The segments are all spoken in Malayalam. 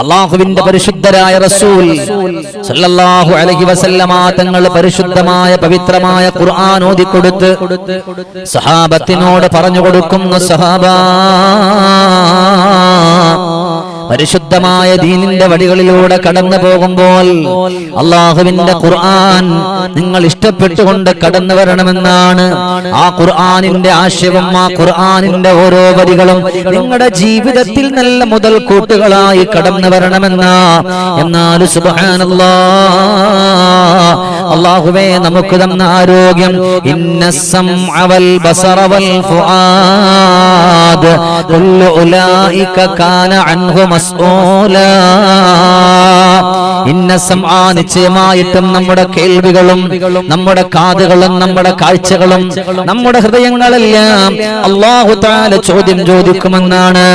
അള്ളാഹുവിന്റെ പരിശുദ്ധരായ റസൂൽ സല്ലല്ലാഹു അലൈഹി വസല്ലമ തങ്ങൾ പരിശുദ്ധമായ പവിത്രമായ ഖുർആൻ ഓതിക്കൊടുത്ത് സഹാബത്തിനോട് പറഞ്ഞു കൊടുക്കുന്ന സഹാബാ. പരിശുദ്ധമായ ദീനിന്റെ വഴികളിലൂടെ കടന്നു പോകുമ്പോൾ അള്ളാഹുവിന്റെ ഖുർആൻ നിങ്ങൾ ഇഷ്ടപ്പെട്ടുകൊണ്ട് കടന്നു വരണമെന്നാണ്. ആ ഖുർആാനിന്റെ ആശയവും ആ ഖുർആാനിന്റെ ഓരോ വരികളും നിങ്ങളുടെ ജീവിതത്തിൽ നല്ല മുതൽ കൂട്ടുകളായി കടന്നു വരണമെന്ന. എന്നാൽ സുബ്ഹാനല്ലാ അള്ളാഹുവേ നമുക്ക് തന്ന ആരോഗ്യം ഇന്നസം അവൽ ബസറവൽ ഫുആദ്. കുല്ലു ഉലൈക കാന അൻഹു മസ്ഊലാ. ഇന്നസം ആ നിശ്ചയമായിട്ടും നമ്മുടെ കേൾവികളും നമ്മുടെ കാതുകളും നമ്മുടെ കാഴ്ചകളും നമ്മുടെ ഹൃദയങ്ങളെല്ലാം അള്ളാഹു താല ചോദ്യം ചോദിക്കുമെന്നാണ്.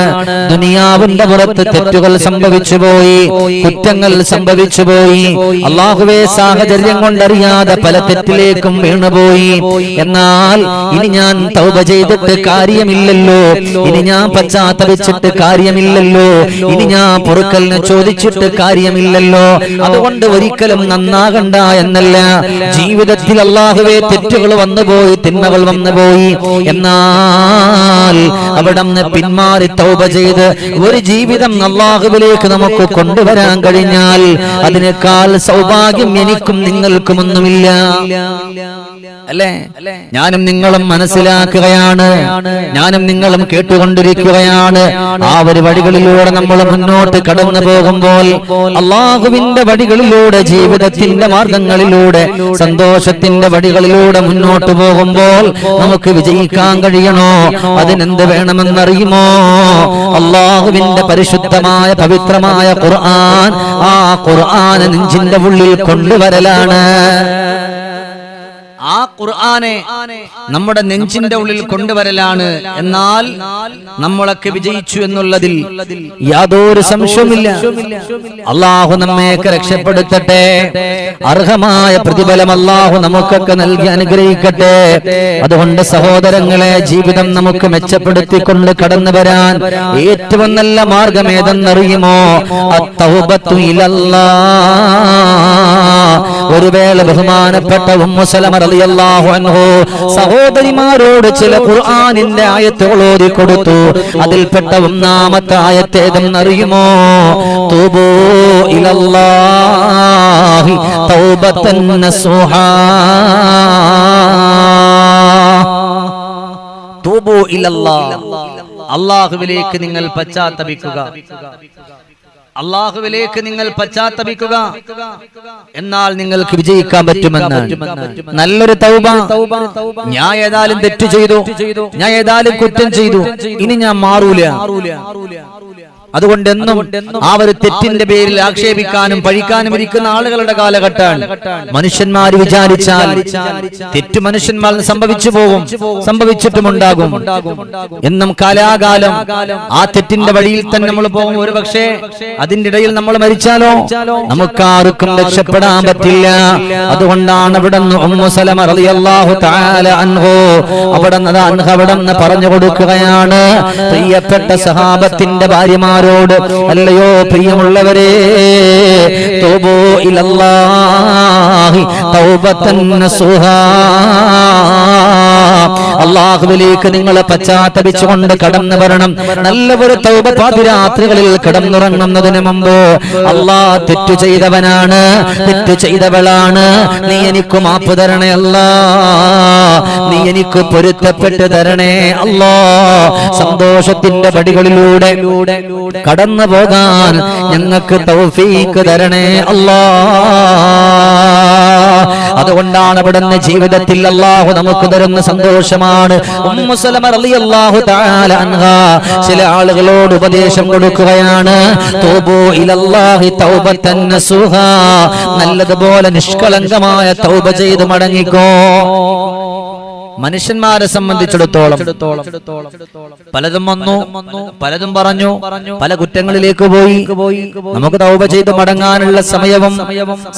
ദുനിയാവിന്റെ പുറത്ത് തെറ്റുകൾ സംഭവിച്ചു പോയി കുറ്റങ്ങൾ സംഭവിച്ചു പോയി അള്ളാഹുവെ സാഹചര്യം കൊണ്ടറിയാതെ പല തെറ്റിലേക്കും വീണുപോയി. എന്നാൽ ഇനി ഞാൻ തൗബ ചെയ്തിട്ട് കാര്യമില്ലല്ലോ ഇനി ഞാൻ പശ്ചാത്തപിച്ചിട്ട് കാര്യമില്ലല്ലോ ഇനി ഞാൻ പൊറുക്കലിന് ചോദിച്ചിട്ട് കാര്യമില്ലല്ലോ. അതുകൊണ്ട് ഒരിക്കലും നന്നാകണ്ട എന്നല്ല. ജീവിതത്തിൽ അള്ളാഹുവേ തെറ്റുകൾ വന്നുപോയി തിന്മകൾ വന്നുപോയി. എന്നാൽ അവിടെ നിന്ന് പിന്മാറി തൗപ ചെയ്ത് ഒരു ജീവിതം അള്ളാഹുവിലേക്ക് നമുക്ക് കൊണ്ടുവരാൻ കഴിഞ്ഞാൽ അതിനേക്കാൾ സൗഭാഗ്യം എനിക്കും നിങ്ങൾക്കുമൊന്നുമില്ല. അല്ലേ? ഞാനും നിങ്ങളും മനസ്സിലാക്കുകയാണ്. ഞാനും നിങ്ങളും കേട്ടുകൊണ്ടിരിക്കുകയാണ്. ആ ഒരു വഴികളിലൂടെ നമ്മൾ മുന്നോട്ട് കടന്നു പോകുമ്പോൾ അള്ളാഹുവിന്റെ വഴികളിലൂടെ ജീവിതത്തിന്റെ മാർഗങ്ങളിലൂടെ സന്തോഷത്തിന്റെ വഴികളിലൂടെ മുന്നോട്ട് പോകുമ്പോൾ നമുക്ക് വിജയിക്കാൻ കഴിയണോ? അതിനെന്ത് വേണമെന്നറിയുമോ? അള്ളാഹുവിന്റെ പരിശുദ്ധമായ പവിത്രമായ ഖുർആൻ ആ ഖുർആൻ നെഞ്ചിന്റെ ഉള്ളിൽ കൊണ്ടുവരലാണ്. ആ ഖുർആനെ നമ്മുടെ നെഞ്ചിന്റെ ഉള്ളിൽ കൊണ്ടുവരലാണ്. എന്നാൽ നമ്മളൊക്കെ വിജയിച്ചു എന്നുള്ളതിൽ യാതൊരു സംശയവുമില്ല. അള്ളാഹു നമ്മയൊക്കെ രക്ഷപ്പെടുത്തട്ടെ. അർഹമായ പ്രതിഫലം അള്ളാഹു നമുക്കൊക്കെ നൽകി അനുഗ്രഹിക്കട്ടെ. അതുകൊണ്ട് സഹോദരങ്ങളെ ജീവിതം നമുക്ക് മെച്ചപ്പെടുത്തിക്കൊണ്ട് കടന്നു വരാൻ ഏറ്റവും നല്ല മാർഗം ഏതെന്നറിയുമോ? അത്തൗബത്തു ഇലല്ലാ ഒരു വേള ബഹുമാനപ്പെട്ട ഉമ്മുസലമ റളിയല്ലാഹു അൻഹു സഹോദരിമാരോട് ചില ഖുർആാനിന്റെ ആയത്തുകൾ ഓതി കൊടുത്തു അതിൽപ്പെട്ട ഒന്നാമത്തെ ആയത്തേതെന്ന് അറിയുമോ തൂബൂ ഇലല്ലാഹി തൗബത്തൻ നസുഹാ തൂബൂ ഇലല്ലാഹ്. അള്ളാഹുവിലേക്ക് നിങ്ങൾ പശ്ചാത്തപിക്കുക. അള്ളാഹുവിലേക്ക് നിങ്ങൾ പശ്ചാത്തപിക്കുക. എന്നാൽ നിങ്ങൾക്ക് വിജയിക്കാൻ പറ്റുമെന്ന്. നല്ലൊരു തൗബ. ഞാൻ ഏതായാലും തെറ്റ് ചെയ്തു. ഞാൻ ഏതായാലും കുറ്റം ചെയ്തു. ഇനി ഞാൻ മാറൂല. അതുകൊണ്ട് എന്നും ആ ഒരു തെറ്റിന്റെ പേരിൽ ആക്ഷേപിക്കാനും പഴിക്കാനും ഇരിക്കുന്ന ആളുകളുടെ കാലഘട്ടമാണ്. മനുഷ്യന്മാർ വിചാരിച്ചാൽ തെറ്റ് മനുഷ്യന്മാർ സംഭവിച്ചു പോകും സംഭവിച്ചിട്ടുമുണ്ടാകും. എന്നും കാലാകാലം ആ തെറ്റിന്റെ വഴിയിൽ തന്നെ നമ്മൾ പോകും ഒരു പക്ഷേ അതിന്റെ ഇടയിൽ നമ്മൾ മരിച്ചാലോ? നമുക്കാർക്കും രക്ഷപ്പെടാൻ പറ്റില്ല. അതുകൊണ്ടാണ് അവിടെ അവിടെ അവിടെ പറഞ്ഞു കൊടുക്കുകയാണ്. പ്രിയപ്പെട്ട സഹാബത്തിന്റെ ഭാര്യമാരോട് അല്ലയോ പ്രിയമുള്ളവരെ തോബോ ഇലല്ലാഹി തൗബത്തൻ നസുഹാ. അള്ളാഹുവിലേക്ക് നിങ്ങൾ പശ്ചാത്തപിച്ചുകൊണ്ട് കടന്നു വരണം. നല്ല ഒരു തൗബ പാതിരാത്രികളിൽ കിടന്നുറങ്ങുന്നതിന് മുമ്പ് അള്ളാ തെറ്റു ചെയ്തവനാണ് തെറ്റു ചെയ്തവളാണ്. നീ എനിക്ക് മാപ്പ് തരണേ അല്ല. നീ എനിക്ക് പൊരുത്തപ്പെട്ട് തരണേ അല്ലോ. സന്തോഷത്തിന്റെ പടികളിലൂടെ കടന്നു പോകാൻ ഞങ്ങൾക്ക് തൗഫീക്ക് തരണേ അല്ലാ. അതുകൊണ്ടാണ് അവിടുന്ന് ജീവിതത്തിൽ അള്ളാഹു നമുക്ക് തരുന്ന സന്തോഷമാണ്. ചില ആളുകളോട് ഉപദേശം കൊടുക്കുകയാണ്. നല്ലതുപോലെ നിഷ്കളങ്കമായ തൗബ ചെയ്ത് മടങ്ങിക്കോ. മനുഷ്യന്മാരെ സംബന്ധിച്ചിടത്തോളം പലതും വന്നു പലതും പറഞ്ഞു പല കുറ്റങ്ങളിലേക്ക് പോയി. നമുക്ക് തൗപ ചെയ്ത് മടങ്ങാനുള്ള സമയവും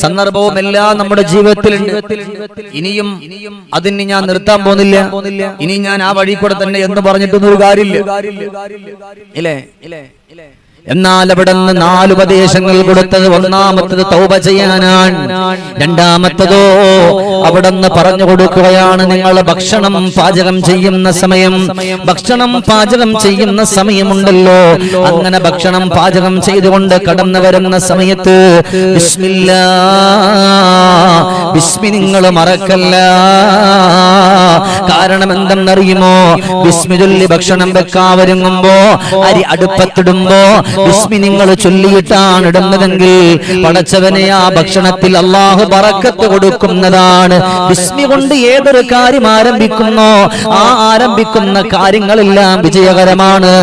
സന്ദർഭവും എല്ലാം നമ്മുടെ ജീവിതത്തിലുണ്ട്. ഇനിയും അതിന് ഞാൻ നിർത്താൻ പോകുന്നില്ല. ഇനി ഞാൻ ആ വഴി കൂടെ തന്നെ എന്ന് പറഞ്ഞിട്ടൊന്നും ഒരു കാര്യമില്ല. ഇല്ലേ? എന്നാൽ അവിടെ നിന്ന് നാല് ഉപദേശങ്ങൾ കൊടുത്തത് ഒന്നാമത്തത് തൗബ ചെയ്യാനാണ്. രണ്ടാമത്തതോ അവിടെ നിന്ന് പറഞ്ഞു കൊടുക്കുകയാണ് നിങ്ങൾ ഭക്ഷണം പാചകം ചെയ്യുന്ന സമയം. ഭക്ഷണം പാചകം ചെയ്യുന്ന സമയമുണ്ടല്ലോ. അങ്ങനെ ഭക്ഷണം പാചകം ചെയ്തുകൊണ്ട് കടന്നു വരുന്ന സമയത്ത് ബിസ്മില്ലാ ബിസ്മി നിങ്ങൾ മറക്കല്ല. കാരണം എന്തെന്നറിയുമോ ബിസ്മി ചൊല്ലി ഭക്ഷണം വെക്കാവരുങ്ങുമ്പോ അരി അടുപ്പത്തിടുമ്പോ ബിസ്മി നിങ്ങൾ ചൊല്ലിയിട്ടാണ് ഇടുന്നതെങ്കിൽ പടച്ചവനെ ആ ഭക്ഷണത്തിൽ അള്ളാഹു പറക്കത്ത് കൊടുക്കുന്നതാണ്. ബിസ്മി കൊണ്ട് ഏതൊരു കാര്യം ആരംഭിക്കുന്നോ ആ ആരംഭിക്കുന്ന കാര്യങ്ങളെല്ലാം വിജയകരമാണ്.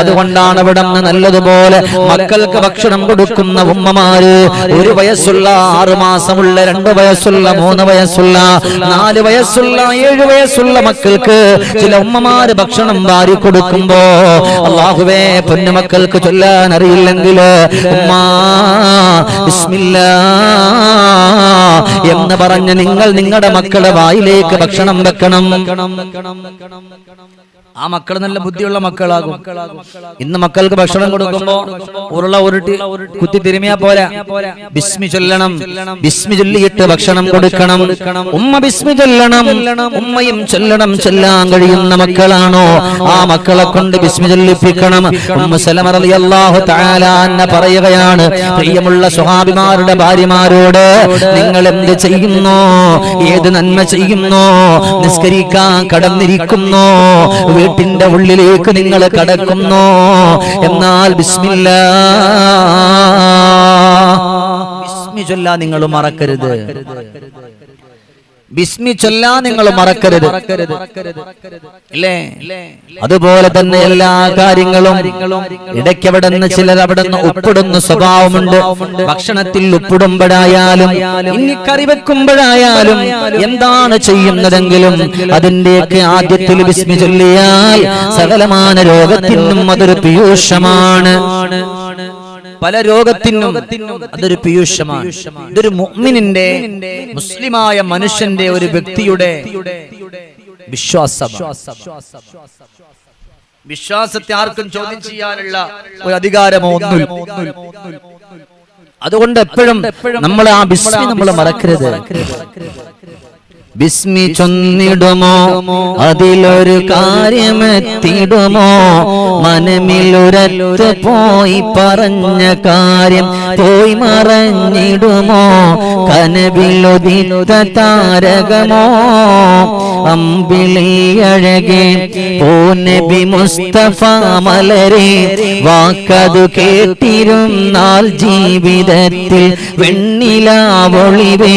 അതുകൊണ്ടാണ് ഇവിടെ നല്ലതുപോലെ മക്കൾക്ക് ഭക്ഷണം കൊടുക്കുന്ന ഉമ്മമാര് ഒരു വയസ്സുള്ള ആറു മാസമുള്ള രണ്ട് വയസ്സുള്ള മൂന്ന് വയസ്സുള്ള നാല് വയസ്സുള്ള വയസ്സുള്ള മക്കൾക്ക് ചില ഉമ്മമാര് ഭക്ഷണം വാരി കൊടുക്കുമ്പോ അള്ളാഹുവേ പൊന്നുമക്കൾക്ക് ചൊല്ലാൻ അറിയില്ലെങ്കിൽ എന്ന് പറഞ്ഞ് നിങ്ങൾ നിങ്ങളുടെ മക്കളുടെ വായിലേക്ക് ഭക്ഷണം വെക്കണം. ആ മക്കൾ നല്ല ബുദ്ധിയുള്ള മക്കളാകും. ഇന്ന് മക്കൾക്ക് ഭക്ഷണം കൊടുക്കുമ്പോ ഉരുള ഉരുട്ടി കുത്തി തിരുമിയാ പോരാ. ബിസ്മി ചൊല്ലണം. ബിസ്മി ചൊല്ലിയിട്ട് ഭക്ഷണം കൊടുക്കണം. ഉമ്മ ബിസ്മി ചൊല്ലണം. ഉമ്മയും ചൊല്ലണം. ചൊല്ലാൻ കഴിയുന്ന മക്കളാണോ? ആ മക്കളെ കൊണ്ട് ബിസ്മി ചൊല്ലിപ്പിക്കണം. ഉമ്മ സലമ താലാന്ന പറയുകയാണ്. പ്രിയമുള്ള സ്വഹാബിമാരുടെ ഭാര്യമാരോട് നിങ്ങൾ എന്ത് ചെയ്യുന്നു? ഏത് നന്മ ചെയ്യുന്നു? നിസ്കരിക്കാൻ കടന്നിരിക്കുന്നു? വീട്ടിന്റെ ഉള്ളിലേക്ക് നിങ്ങൾ കടക്കുന്നു. എന്നാൽ ബിസ്മില്ല. ബിസ്മി ചൊല്ല നിങ്ങൾ മറക്കരുത്. ബിസ്മി ചൊല്ലാ നിങ്ങൾ മറക്കരുത്. അതുപോലെ തന്നെ എല്ലാ കാര്യങ്ങളും ഇടയ്ക്ക് അവിടെ നിന്ന് ചിലർ അവിടെ നിന്ന് ഉപ്പിടുന്ന സ്വഭാവമുണ്ട്. ഭക്ഷണത്തിൽ ഉപ്പിടുമ്പോഴായാലും ഇനി കറി വെക്കുമ്പോഴായാലും എന്താണ് ചെയ്യുന്നതെങ്കിലും അതിന്റെയൊക്കെ ആദ്യത്തിൽ ബിസ്മി ചൊല്ലിയാൽ സകലമാന രോഗത്തിനും അതൊരു പീയൂഷമാണ്. പല രോഗത്തിനും അതൊരു പീയൂഷമാണ്. ഇതൊരു മുഅ്മിനിന്റെ മുസ്ലിമായ മനുഷ്യന്റെ ഒരു വ്യക്തിയുടെ വിശ്വാസം വിശ്വാസത്തെ ആർക്കും ചോദ്യം ചെയ്യാനുള്ള ഒരു അധികാരമോ ഒന്നും അതുകൊണ്ട് എപ്പോഴും നമ്മൾ ആ വിശ്വാസം നമ്മൾ മറക്കരുത്. ബിസ്മി ചൊന്നിടുമോ? അതിലൊരു കാര്യമെത്തിടുമോ മനമിലൊരല്ലൊരു പോയി പറഞ്ഞ കാര്യം പോയി മറഞ്ഞിടുമോ? കനവിലൊതിത്ത താരകമോ? അമ്പിളിയഴകെ പൂനബി മുസ്തഫ മലരെ വാക്കതു കേട്ടിരുന്നാൽ ജീവിതത്തിൽ വെണ്ണിലാവൊളിവേ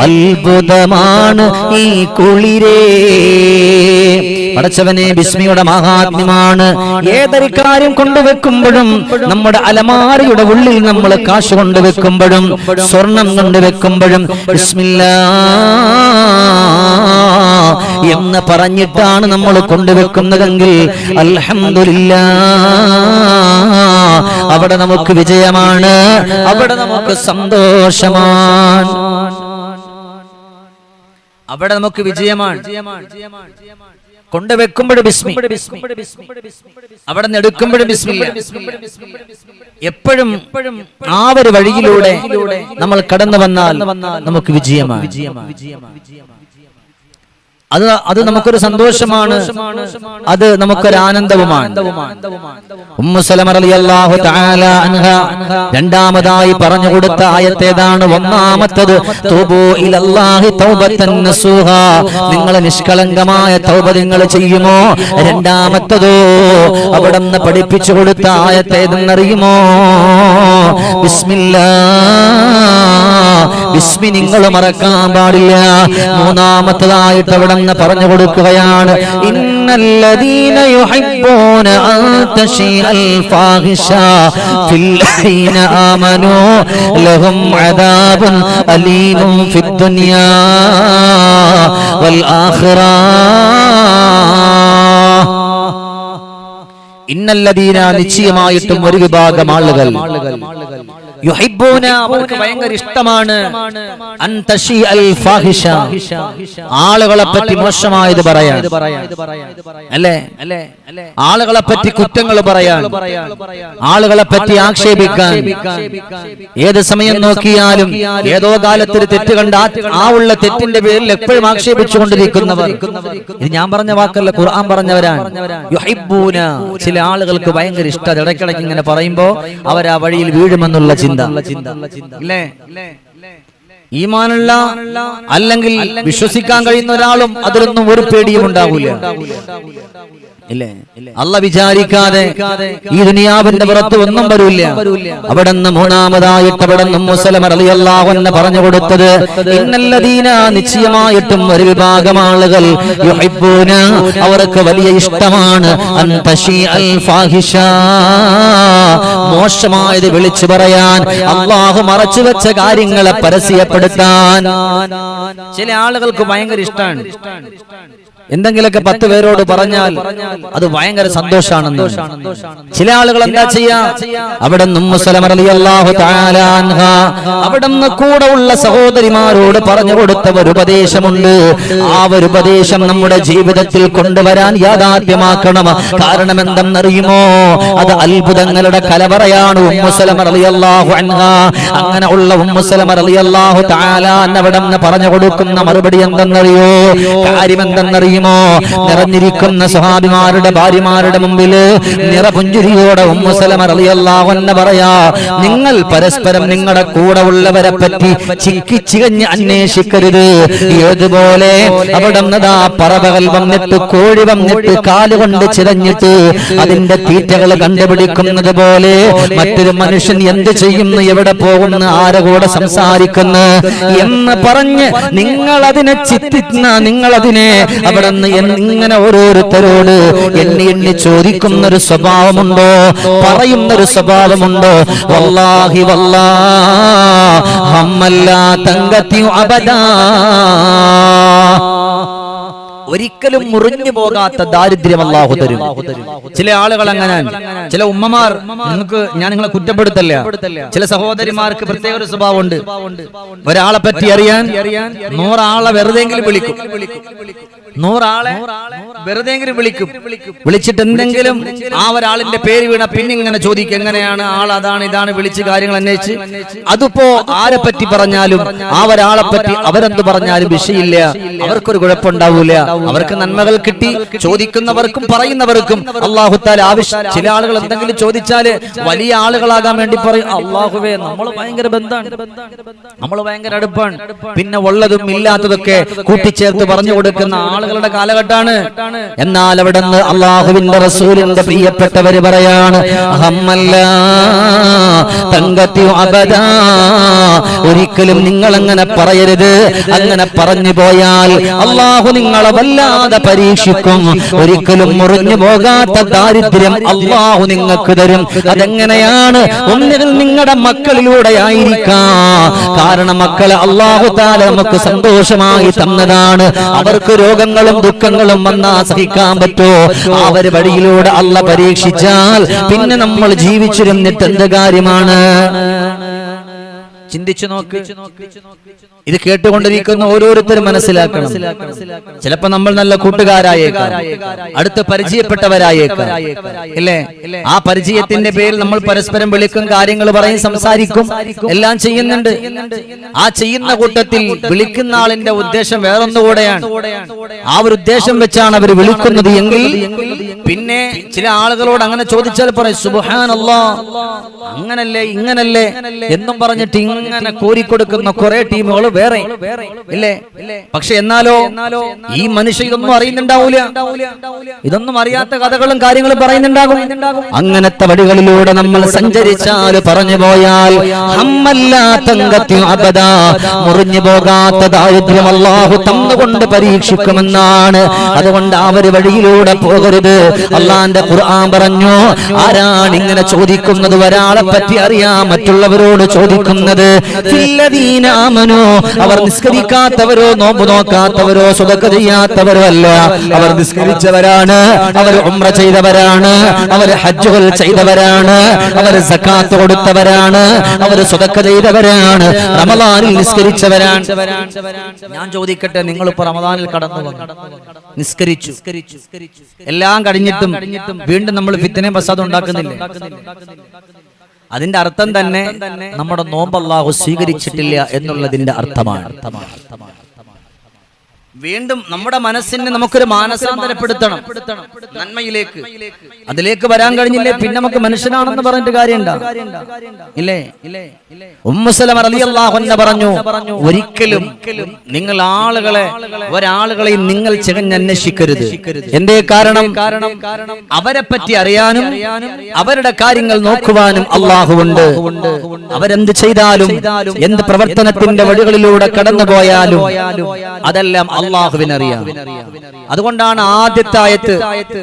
അത്ഭുതമാണ് ഈ കുളിരേ. പടച്ചവനെ ബിസ്മിയുടെ മഹാത്മ്യമാണ്. ഏതൊരു കാര്യം കൊണ്ടുവെക്കുമ്പോഴും നമ്മുടെ അലമാരയുടെ ഉള്ളിൽ നമ്മൾ കാശ് കൊണ്ട് വെക്കുമ്പോഴും സ്വർണം കൊണ്ട് വെക്കുമ്പോഴും ബിസ്മില്ലാ എന്ന് പറഞ്ഞിട്ടാണ് നമ്മൾ കൊണ്ടുവെക്കുന്നതെങ്കിൽ അൽഹംദുലില്ലാ. അവിടെ നമുക്ക് വിജയമാണ് അവിടെ നമുക്ക് സന്തോഷമാണ്. അവിടെ നമുക്ക് വിജയമാണ്. കൊണ്ടുവെക്കുമ്പോഴും എപ്പോഴും ആ ഒരു വഴിയിലൂടെ നമ്മൾ കടന്നു വന്നാൽ നമുക്ക് വിജയമാണ്. അത് അത് നമുക്കൊരു സന്തോഷമാണ്. അത് നമുക്കൊരു ആനന്ദവുമാണ്. രണ്ടാമതായി പറഞ്ഞു കൊടുത്ത ആയത്തേതാണ് ഒന്നാമത്തത്. നിങ്ങൾ നിഷ്കളങ്കമായ തൗബ നിങ്ങൾ ചെയ്യുമോ? രണ്ടാമത്തതോ അവിടെ നിന്ന് പഠിപ്പിച്ചു കൊടുത്ത ആയത്തേതെന്നറിയുമോ? ബിസ്മില്ലാ. ബിസ്മി നിങ്ങൾ മറക്കാൻ പാടില്ല. മൂന്നാമത്തതായിട്ട് അവിടെ നിന്ന് പറഞ്ഞു കൊടുക്കുകയാണ്. ഇന്നല്ലദീന നിശ്ചയമായിട്ടും ഒരു വിഭാഗം ആളുകൾ. യുഹിബ്ബൂന അവർക്ക് ഭയങ്കര ഇഷ്ടമാണ്. ആളുകളെ പറ്റി മോശമായത് പറയാൻ. അല്ലേ? ആളുകളെ പറ്റി കുറ്റങ്ങൾ പറയാൻ. ആളുകളെ പറ്റി ആക്ഷേപിക്കാൻ. ഏത് സമയം നോക്കിയാലും ഏതോ കാലത്തിൽ തെറ്റ് കണ്ട ആ- ഉള്ള തെറ്റിന്റെ പേരിൽ എപ്പോഴും ആക്ഷേപിച്ചുകൊണ്ടിരിക്കുന്നവർ. ഇത് ഞാൻ പറഞ്ഞ വാക്കല്ല ഖുർആൻ പറഞ്ഞവരാണ്. യുഹിബ്ബൂന. ചില ആളുകൾക്ക് ഭയങ്കര ഇഷ്ടം. ഇടയ്ക്കിടയ്ക്ക് ഇങ്ങനെ പറയുമ്പോ അവർ ആ വഴിയിൽ വീഴുമെന്നുള്ള ചിന്ത. ഇല്ലേ? ഈമാനുള്ള അല്ലെങ്കിൽ വിശ്വസിക്കാൻ കഴിയുന്ന ഒരാളും അതിലൊന്നും ഒരു പേടിയും ഉണ്ടാകൂല ഇല്ലേ അല്ല വിചാരിക്കാതെ ഈ ദുനിയാവിന്റെ പുറത്ത് ഒന്നും വരൂല്ല. അവിടെ മൂന്നാമതായിട്ട് അവിടെ നിന്ന് മുസലമർ അലിയല്ലാഹു പറഞ്ഞു കൊടുത്തത് ഇന്നല്ലദീന നിശ്ചയമായിട്ടും ഒരു വിഭാഗം ആളുകൾ അവർക്ക് വലിയ ഇഷ്ടമാണ് മോശമായത് വിളിച്ചു പറയാൻ അള്ളാഹു മറച്ചു വെച്ച കാര്യങ്ങളെ പരസ്യപ്പെടുത്താൻ. ചില ആളുകൾക്ക് ഭയങ്കര ഇഷ്ടമാണ് എന്തെങ്കിലുമൊക്കെ പത്ത് പേരോട് പറഞ്ഞാൽ അത് ഭയങ്കര സന്തോഷാണെന്ന് ചില ആളുകൾ എന്താ ചെയ്യാ? അവിടെ അവിടെ നിന്ന് കൂടെ ഉള്ള സഹോദരിമാരോട് പറഞ്ഞു കൊടുത്ത ഒരു ഉപദേശമുണ്ട്. ആ ഒരു ഉപദേശം നമ്മുടെ ജീവിതത്തിൽ കൊണ്ടുവരാൻ യാഥാർത്ഥ്യമാക്കണം കാരണം എന്തെന്നറിയുമോ? അത് അത്ഭുതങ്ങളുടെ കലവറയാണ് അങ്ങനെ ഉള്ള ഉമ്മുസലമ റളിയല്ലാഹു തആല അവിടെ നിന്ന് പറഞ്ഞു കൊടുക്കുന്ന മറുപടി എന്തെന്നറിയോ? കാര്യം എന്തെന്നറിയുമോ നിറഞ്ഞിരിക്കുന്ന സ്വഹാബിമാരുടെ ഭാര്യമാരുടെ മുമ്പിൽ നിറപുഞ്ചിരിയോടെ ഉമ്മുസലമ റളിയല്ലാഹു അൻഹ പറയാ നിങ്ങൾ പരസ്പരം നിങ്ങളുടെ കൂടെ ഉള്ളവരെ പറ്റി ചിക്കി ചികഞ്ഞ് അന്വേഷിക്കരുത്. ഏതുപോലെ അവിടെ നിന്നതാ പറവകൾ വന്നിട്ട് കോഴി വന്നിട്ട് കാലുകൊണ്ട് ചിരഞ്ഞിട്ട് അതിന്റെ തീറ്റകൾ കണ്ടുപിടിക്കുന്നത് പോലെ മറ്റൊരു മനുഷ്യൻ എന്ത് ചെയ്യുന്നു? എവിടെ പോകുന്നു? ആരെ കൂടെ സംസാരിക്കുന്നു? എന്ന് പറഞ്ഞ് നിങ്ങൾ അതിനെ ചിത്തിക്കുന്ന നിങ്ങൾ അതിനെ അവിടെ നിന്ന് എന്ന് ഇങ്ങനെ ഓരോരുത്തരോട് എന്നെ എണ്ണി ചോദിക്കുന്ന ഒരു സ്വഭാവമുണ്ടോ? പറയുന്ന ഒരു സ്വഭാവമുണ്ടോ? വല്ലാഹി വല്ലാ തങ്കത്തി ഒരിക്കലും മുറിഞ്ഞു പോകാത്ത ദാരിദ്ര്യം അള്ളാഹു തരും. ചില ആളുകൾ അങ്ങനെ. ചില ഉമ്മമാർ നിങ്ങൾക്ക് ഞാൻ നിങ്ങളെ കുറ്റപ്പെടുത്തല്ല. ചില സഹോദരിമാർക്ക് പ്രത്യേക ഒരു സ്വഭാവമുണ്ട്. ഒരാളെ പറ്റി അറിയാൻ നൂറാളെ വെറുതെങ്കിലും വിളിക്കും. നൂറാളെ വെറുതെ വിളിക്കും. വിളിച്ചിട്ട് എന്തെങ്കിലും ആ ഒരാളിന്റെ പേര് വീണ പിന്നിങ്ങനെ ചോദിക്കും എങ്ങനെയാണ് ആൾ അതാണ് ഇതാണ് വിളിച്ച് കാര്യങ്ങൾ അന്വേഷിച്ച്. അതിപ്പോ ആരെ പറ്റി പറഞ്ഞാലും ആ ഒരാളെ പറ്റി അവരെന്ത് പറഞ്ഞാലും വിഷയില്ല അവർക്കൊരു കുഴപ്പമുണ്ടാവൂല. അവർക്ക് നന്മകൾ കിട്ടി ചോദിക്കുന്നവർക്കും പറയുന്നവർക്കും അള്ളാഹുത്താൽ ആവശ്യം. ചില ആളുകൾ എന്തെങ്കിലും ചോദിച്ചാൽ വലിയ ആളുകളാകാൻ വേണ്ടി പറയും. അള്ളാഹുവേ നമ്മൾ ഭയങ്കര ബന്ധമാണ് നമ്മൾ ഭയങ്കര അടുപ്പാണ്. പിന്നെ ഉള്ളതും ഇല്ലാത്തതൊക്കെ കൂട്ടിച്ചേർത്ത് പറഞ്ഞു കൊടുക്കുന്ന ആളുകളുടെ കാലഘട്ടമാണ് എന്നാൽ അവിടെ നിന്ന് അള്ളാഹുവിന്റെ റസൂലിന്റെ പ്രിയപ്പെട്ടവര് പറയാണ് ഒരിക്കലും നിങ്ങൾ അങ്ങനെ പറയരുത്. അങ്ങനെ പറഞ്ഞു പോയാൽ അള്ളാഹു നിങ്ങളെ വല്ലാതെ പരീക്ഷിക്കും. ഒരിക്കലും മുറിഞ്ഞു പോകാത്ത ദാരിദ്ര്യം അള്ളാഹു നിങ്ങൾക്ക് തരും. അതെങ്ങനെയാണ്? ഒന്നുകിൽ നിങ്ങളുടെ മക്കളിലൂടെ ആയിരിക്കാം. കാരണം മക്കളെ അള്ളാഹു താല നമുക്ക് സന്തോഷമായി തന്നതാണ്. അവർക്ക് രോഗങ്ങളും ദുഃഖങ്ങളും വന്നാ സഹിക്കാൻ പറ്റോ? അവർ വഴിയിലൂടെ അല്ല പരീക്ഷിച്ചാൽ പിന്നെ നമ്മൾ ജീവിച്ചിരുന്നിട്ട് എന്ത് കാര്യമാണ്? ചിന്തിച്ചു നോക്ക്. ഇത് കേട്ടുകൊണ്ടിരിക്കുന്ന ഓരോരുത്തരും മനസ്സിലാക്കണം. ചിലപ്പോ നമ്മൾ നല്ല കൂട്ടുകാരായേക്കാം. അടുത്ത് പരിചയപ്പെട്ടവരായേക്കാം. അല്ലേ ആ പരിചയത്തിന്റെ പേരിൽ നമ്മൾ പരസ്പരം വിളിക്കും കാര്യങ്ങൾ പറയും സംസാരിക്കും എല്ലാം ചെയ്യുന്നുണ്ട്. ആ ചെയ്യുന്ന കൂട്ടത്തിൽ വിളിക്കുന്ന ആളിന്റെ ഉദ്ദേശം വേറൊന്നുകൂടെയാണ് ആ ഒരു ഉദ്ദേശം വെച്ചാണ് അവർ വിളിക്കുന്നത് എങ്കിൽ പിന്നെ ചില ആളുകളോട് അങ്ങനെ ചോദിച്ചാൽ പറയും സുബാനല്ലോ അങ്ങനല്ലേ ഇങ്ങനല്ലേ എന്നും പറഞ്ഞിട്ട് ഇങ്ങനെ കോരിക്കൊടുക്കുന്ന കുറെ ടീമുകൾ വേറെ. ഇല്ലേ? പക്ഷെ എന്നാലോ ഈ മനുഷ്യ ഇതൊന്നും അറിയുന്നുണ്ടാവൂല. ഇതൊന്നും അറിയാത്ത കഥകളും കാര്യങ്ങളും പറയുന്നുണ്ടാകും. അങ്ങനത്തെ വഴികളിലൂടെ നമ്മൾ സഞ്ചരിച്ചാൽ പറഞ്ഞു പോയാൽ മുറിഞ്ഞു പോകാത്ത ദാരിദ്ര്യം അള്ളാഹു തന്നുകൊണ്ട് പരീക്ഷിക്കുമെന്നാണ്. അതുകൊണ്ട് ആ ഒരു വഴിയിലൂടെ പോകരുത്. അള്ളാന്റെ ഖുർആൻ പറഞ്ഞു ആരാണ് ഇങ്ങനെ ചോദിക്കുന്നത്? ഒരാളെ പറ്റി അറിയാം മറ്റുള്ളവരോട് ചോദിക്കുന്നത്? ആമനു. അവർ നിസ്കരിക്കാത്തവരോ നോമ്പ് നോക്കാത്തവരോ സ്വതക്ക ചെയ്യാത്തവരോ അല്ല. അവർ നിസ്കരിച്ചവരാണ്. അവർ ഉമ്ര ചെയ്തവരാണ്. അവർ ഹജ്ജുകൾ ചെയ്തവരാണ്. അവർ സക്കാത്ത് കൊടുത്തവരാണ്. അവർ സ്വതക്ക ചെയ്തവരാണ്. റമദാനിൽ നിസ്കരിച്ചവരാണ്. ഞാൻ ചോദിക്കട്ടെ നിങ്ങൾ ഇപ്പൊ റമദാനിൽ കടന്നു നിസ്കരിച്ചു. എല്ലാം കഴിഞ്ഞിട്ടും വീണ്ടും നമ്മൾ ഫിത്തനെ പ്രസാദം ഉണ്ടാക്കുന്നില്ലേ? അതിന്റെ അർത്ഥം തന്നെ നമ്മുടെ നോമ്പ് സ്വീകരിച്ചിട്ടില്ല എന്നുള്ളതിന്റെ അർത്ഥമാണ്. വീണ്ടും നമ്മുടെ മനസ്സിനെ നമുക്കൊരു മാനസാന്തരപ്പെടുത്തണം. നന്മയിലേക്ക്. അതിലേക്ക് വരാൻ കഴിഞ്ഞില്ലേ? പിന്നെ നമുക്ക് മനുഷ്യനാണെന്ന് പറഞ്ഞിട്ട് കാര്യമുണ്ടോ? ഇല്ലേ? പറഞ്ഞു ഒരിക്കലും നിങ്ങൾ ആളുകളെ ഒരാളുകളെയും നിങ്ങൾ ചികഞ്ഞന്വേഷിക്കരുത്. എന്തേ കാരണം? അവരെ പറ്റി അറിയാനും അവരുടെ കാര്യങ്ങൾ നോക്കുവാനും അള്ളാഹുവുണ്ട് അവരെന്ത് ചെയ്താലും എന്ത് പ്രവർത്തനത്തിന്റെ വഴികളിലൂടെ കടന്നുപോയാലും അതെല്ലാം അള്ളാഹുവിനറിയാം. അതുകൊണ്ടാണ് ആദ്യത്തെ ആയത്ത്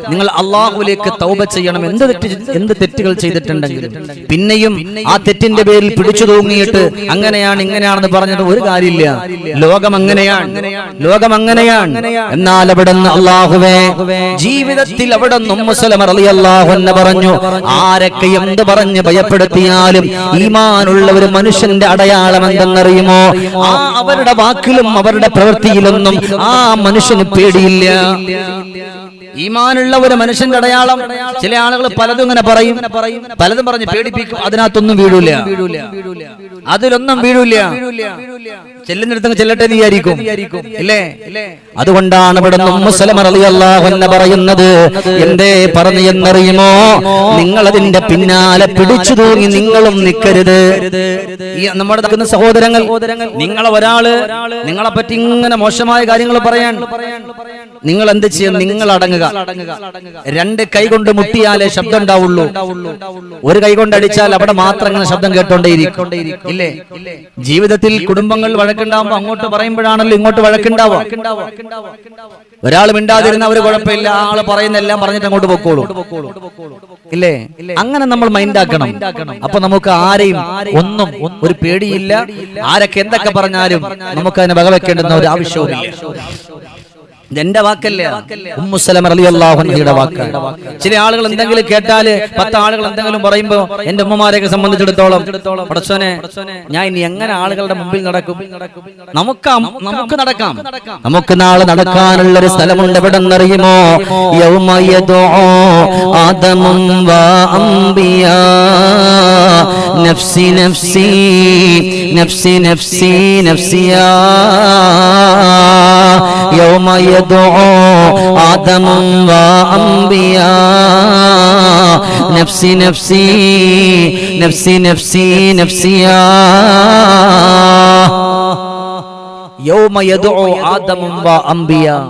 നിങ്ങൾ അള്ളാഹുവിലേക്ക് തൗബ ചെയ്യണം. എന്ത് തെറ്റ് എന്ത് തെറ്റുകൾ ചെയ്തിട്ടുണ്ടെങ്കിലും. പിന്നെയും ആ തെറ്റിന്റെ പേരിൽ പിടിച്ചു തൂങ്ങിയിട്ട് അങ്ങനെയാണ് ഇങ്ങനെയാണെന്ന് പറഞ്ഞിട്ട് ഒരു കാര്യമില്ല. ലോകം അങ്ങനെയാണ്. ലോകം അങ്ങനെയാണ്. എന്നാൽ അവിടെ നിന്ന് അള്ളാഹുവേ ജീവിതത്തിൽ അവിടെ എന്ന് പറഞ്ഞു ആരൊക്കെ എന്ത് പറഞ്ഞ് ഭയപ്പെടുത്തിയാലും ഈമാനുള്ള ഒരു മനുഷ്യന്റെ അടയാളം എന്തെന്നറിയുമോ? അവരുടെ വാക്കിലും അവരുടെ പ്രവൃത്തിയിലൊന്നും ആ മനുഷ്യന് പേടിയില്ല. ഈമാനുള്ള ഒരു മനുഷ്യന്റെ അടയാളം. ചില ആളുകൾ പലതും ഇങ്ങനെ പറയും. പലതും പറഞ്ഞ് പേടിപ്പിക്കും. അതിനകത്തൊന്നും വീഴൂല. അതിലൊന്നും വീഴൂല. ചെല്ലുന്നിടത്തങ്ങ് ചെല്ലട്ടെ വിചാരിക്കും. ഇല്ലേ? അതുകൊണ്ടാണ് ഇവിടെ എന്ന് പറയുന്നത്. എന്തേ പറഞ്ഞു എന്നറിയുമോ? നിങ്ങൾ അതിന്റെ പിന്നാലെ പിടിച്ചു തൂങ്ങി നിങ്ങളും നിൽക്കരുത് നമ്മുടെ നിൽക്കുന്ന സഹോദരങ്ങൾ നിങ്ങളെ ഒരാൾ നിങ്ങളെ പറ്റി ഇങ്ങനെ മോശമായ കാര്യങ്ങൾ പറയാൻ. നിങ്ങൾ എന്ത് ചെയ്യും നിങ്ങൾ അടങ്ങുക രണ്ട് കൈ കൊണ്ട് മുട്ടിയാലേ ശബ്ദം ഉണ്ടാവുള്ളൂ. ഒരു കൈ കൊണ്ട് അടിച്ചാൽ അവിടെ മാത്രം ഇങ്ങനെ ശബ്ദം കേട്ടോണ്ടേയിരിക്കും. ഇല്ലേ? ജീവിതത്തിൽ കുടുംബങ്ങൾ വഴക്കുണ്ടാവുമ്പോ അങ്ങോട്ട് പറയുമ്പോഴാണല്ലോ ഇങ്ങോട്ട് വഴക്കുണ്ടാവുക. ഒരാൾ മിണ്ടാതിരുന്ന ഒരു കുഴപ്പമില്ല. ആൾ പറയുന്ന എല്ലാം പറഞ്ഞിട്ട് അങ്ങോട്ട് പൊക്കോളൂ. ഇല്ലേ? അങ്ങനെ നമ്മൾ മൈൻഡാക്കണം. അപ്പൊ നമുക്ക് ആരെയും ഒന്നും ഒരു പേടിയില്ല. ആരൊക്കെ എന്തൊക്കെ പറഞ്ഞാലും നമുക്ക് അതിനെ വകവെക്കേണ്ടുന്ന ഒരു ആവശ്യവുമില്ല. എന്റെ വാക്കല്ല? ചില ആളുകൾ എന്തെങ്കിലും കേട്ടാൽ പത്ത് ആളുകൾ എന്തെങ്കിലും പറയുമ്പോ എന്റെ ഉമ്മമാരെയൊക്കെ സംബന്ധിച്ചിടത്തോളം ഞാൻ ഇനി എങ്ങനെ ആളുകളുടെ മുമ്പിൽ നടക്കും? നമുക്ക് നമുക്ക് നടക്കാം. നമുക്ക് നാളെ നടക്കാനുള്ള ഒരു സ്ഥലമുണ്ട് എവിടെ എന്നറിയുമോ യൗമയദോ ആദമും നഫ്സി നഫ്സി നഫ്സി നഫ്സി നഫ്സിയാ. يوم يدعو آدم وأنبياء نفسي نفسي نفسي نفسي نفسي يا يوم يدعو آدم وأنبياء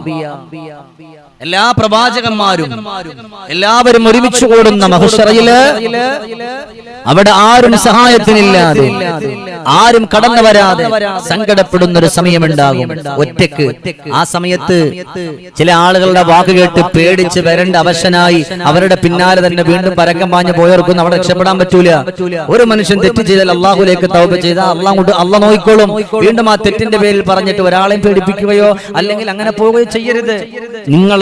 എല്ലാ പ്രവാചകന്മാരും എല്ലാവരും ഒരുമിച്ച് കൂടുന്ന മഹുഷറയില് അവിടെ ആരും സഹായത്തിനില്ലാതെ ആരും കടന്നു വരാതെ സങ്കടപ്പെടുന്ന ഒരു സമയമുണ്ടാകും. ഒറ്റയ്ക്ക് ആ സമയത്ത് ചില ആളുകളുടെ വാക്ക് കേട്ട് പേടിച്ച് വരണ്ട അവശനായി അവരുടെ പിന്നാലെ തന്നെ വീണ്ടും പരക്കം പാഞ്ഞു പോയവർക്കൊന്നും അവിടെ രക്ഷപ്പെടാൻ പറ്റൂല. ഒരു മനുഷ്യൻ തെറ്റ് ചെയ്താൽ അള്ളാഹുലേക്ക് തൗപ ചെയ്താൽ അള്ളാഹ് കൊണ്ട് അള്ള നോയിക്കോളും. വീണ്ടും ആ തെറ്റിന്റെ പേരിൽ പറഞ്ഞിട്ട് ഒരാളെയും പേടിപ്പിക്കുകയോ അല്ലെങ്കിൽ അങ്ങനെ പോവുകയോ ചെയ്യരുത്. നിങ്ങൾ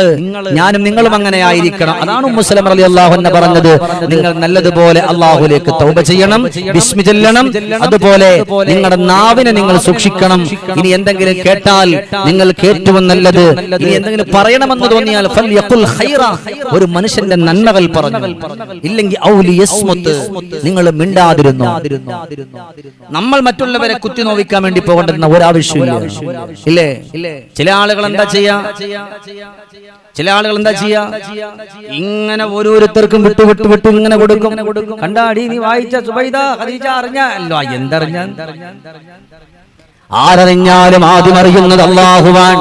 ഞാനും നിങ്ങളും അങ്ങനെ ആയിരിക്കണം. അതാണ് മുസ്ലിം അലി അള്ളാഹു എന്ന് പറഞ്ഞത്. നിങ്ങൾ നല്ലതുപോലെ അള്ളാഹുലേക്ക് തൗപ ചെയ്യണം. വിസ്മി ചെല്ലണം. അതുപോലെ നിങ്ങളുടെ നാവിനെ നിങ്ങൾ സൂക്ഷിക്കണം. ഇനി എന്തെങ്കിലും കേട്ടാൽ നിങ്ങൾ ഏറ്റവും നല്ലത്. ഇനി എന്തെങ്കിലും പറയണമെന്ന് തോന്നിയാൽ. ഒരു മനുഷ്യന്റെ നന്മകൾ പറഞ്ഞു. ഇല്ലെങ്കിൽ ഔലിയസ്മത്ത് നിങ്ങൾ മിണ്ടാതിരുന്നു. നമ്മൾ മറ്റുള്ളവരെ കുത്തി നോവിക്കാൻ വേണ്ടി പോകേണ്ടിരുന്ന ഒരാവശ്യമില്ല. ഇല്ലേ? ചില ആളുകൾ എന്താ ചെയ്യാ? ചില ആളുകൾ എന്താ ചെയ്യാ? ഇങ്ങനെ ഓരോരുത്തർക്കും വിട്ടു വിട്ടു വിട്ടു ഇങ്ങനെ കൊടുക്കും. കണ്ടാടി നീ വായിച്ച സുബൈദ ഖദീജ അറിഞ്ഞ? അല്ലോ എന്തറിഞ്ഞ ആരറിഞ്ഞാലും ആദ്യം അറിയുന്നത് അള്ളാഹുവാൻ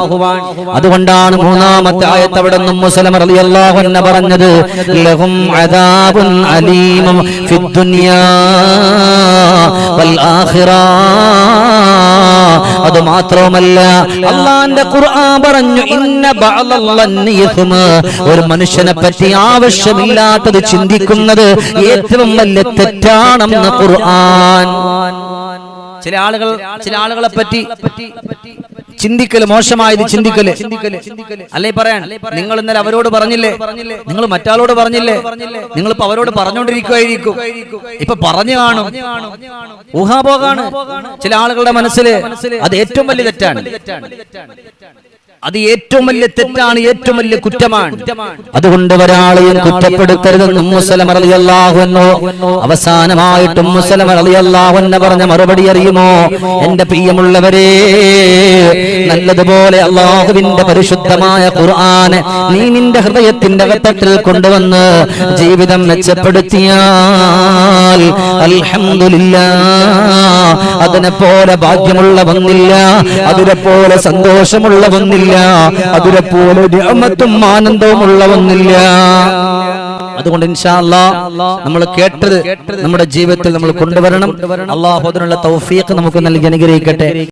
അതുകൊണ്ടാണ് മൂന്നാമത്തെ ആയത്ത് അവിടെ നിന്നും മുസ്ലിം റളിയല്ലാഹു അൻഹു പറഞ്ഞത് ലഹും അദാബുൻ അലീമും ഫിദ്ദുനിയാ വൽ ആഖിറ. അത് മാത്രവുമല്ല അള്ളാന്റെ ഖുർആൻ പറഞ്ഞു ഇന്ന. ഒരു മനുഷ്യനെ പറ്റി ആവശ്യമില്ലാത്തത് ചിന്തിക്കുന്നത് ഏറ്റവും വലിയ തെറ്റാണെന്ന് ഖുർആൻ. ചില ആളുകൾ ചില ആളുകളെ പറ്റി ചിന്തിക്കൽ മോശമായത് ചിന്തിക്കൽ. അല്ലേ പറയാൻ? നിങ്ങൾ ഇന്നലെ അവരോട് പറഞ്ഞില്ലേ? നിങ്ങൾ മറ്റാളോട് പറഞ്ഞില്ലേ? നിങ്ങൾ ഇപ്പൊ അവരോട് പറഞ്ഞുകൊണ്ടിരിക്കുമായിരിക്കും ഇപ്പൊ പറഞ്ഞു കാണും. ഊഹാപോകാണ് ചില ആളുകളുടെ മനസ്സിൽ അത് ഏറ്റവും വലിയ തെറ്റാണ്. അത് ഏറ്റവും വലിയ തെറ്റാണ് ഏറ്റവും വലിയ കുറ്റമാണ്. അതുകൊണ്ട് ഒരാളെയും കുറ്റപ്പെടുത്തരുതെന്നും മുസ്ലം അറിയല്ലാഹുവെന്നോ അവസാനമായിട്ടും മുസ്ലം അറിയല്ലാഹുവെന്ന് പറഞ്ഞ മറുപടി അറിയുമോ? എന്റെ പ്രിയമുള്ളവരെ നല്ലതുപോലെ അള്ളാഹുവിന്റെ പരിശുദ്ധമായ ഖുർആന് നീ നിന്റെ ഹൃദയത്തിന്റെ അകത്തട്ടിൽ കൊണ്ടുവന്ന് ജീവിതം മെച്ചപ്പെടുത്തിയാൽ അൽഹംദുലില്ലാ അതിനെ പോലെ ഭാഗ്യമുള്ള വന്നില്ല. അതിനെ പോലെ സന്തോഷമുള്ള വന്നില്ല. അതിനെ പോലെ രാമത്തും ആനന്ദവും ഉള്ള വന്നില്ല. അതുകൊണ്ട് നമ്മൾ കേട്ടത് നമ്മുടെ ജീവിതത്തിൽ നമ്മൾ കൊണ്ടുവരണം. അള്ളാഹു അതിനുള്ള തൗഫീഖ് നമുക്ക് നൽകി അനുഗ്രഹിക്കട്ടെ.